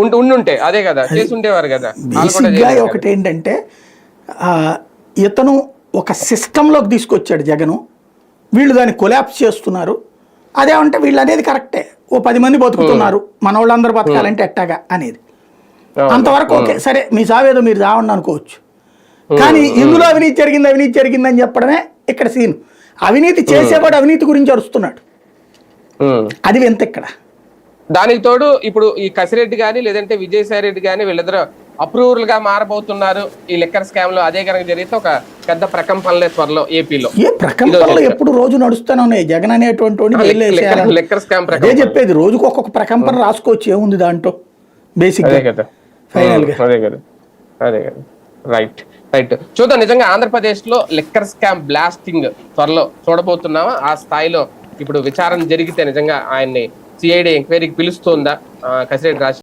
ఉండి ఉండుంటే అదే కదా చేసి ఉండేవారు కదా బేసిక్గా ఒకటి ఏంటంటే ఇతను ఒక సిస్టంలోకి తీసుకొచ్చాడు జగను. వీళ్ళు దాన్ని కొలాప్స్ చేస్తున్నారు. అదేమంటే వీళ్ళు అనేది కరెక్టే. ఓ పది మంది బతుకుతున్నారు. మన వాళ్ళందరూ బతకాలంటే ఎట్టాగా అనేది. అంతవరకు ఓకే. సరే మీ సావేదో మీరు చావండి అనుకోవచ్చు. కానీ ఇందులో అవినీతి జరిగింది అవినీతి జరిగిందని చెప్పడమే ఇక్కడ సీన్. అవినీతి చేసేవాడు అవినీతి గురించి అరుస్తున్నాడు. అది వింత ఇక్కడ. దానికి తోడు ఇప్పుడు ఈ కసిరెడ్డి గాని లేదంటే విజయసాయి రెడ్డి గాని వీళ్ళిద్దరు అప్రూవల్గా మారబోతున్నారు. ఈ లెక్కర్ స్కామ్లో అదే కనుక జరిగితే ఒక పెద్ద ప్రకంపనలే త్వరలో ఏపీలో. ఏ ప్రకంపనలు ఎప్పుడు రోజు నడుస్తూనే ఉన్నాయి? జగన్ అనేటువంటి లెక్కర్ స్కామ్ అదే ప్రకంపన. చెప్పేది రోజుకు ఒక్కొక్క ప్రకంపన రాసుకోవచ్చు ఏముంది దాంట్లో? బేసిక్ అదే కదా. ఫైనల్గా అదే కదా. అదే కదా. రైట్ రైట్ చూద్దాం నిజంగా ఆంధ్రప్రదేశ్లో లెక్కర్ స్కామ్ బ్లాస్టింగ్ త్వరలో చూడబోతున్నామా? ఆ స్థాయిలో ఇప్పుడు విచారణ జరిగితే నిజంగా ఆయన్ని సిఐడి ఎంక్వైరీకి పిలుస్తోందా? ఆ, కసిరెడ్డి రాజ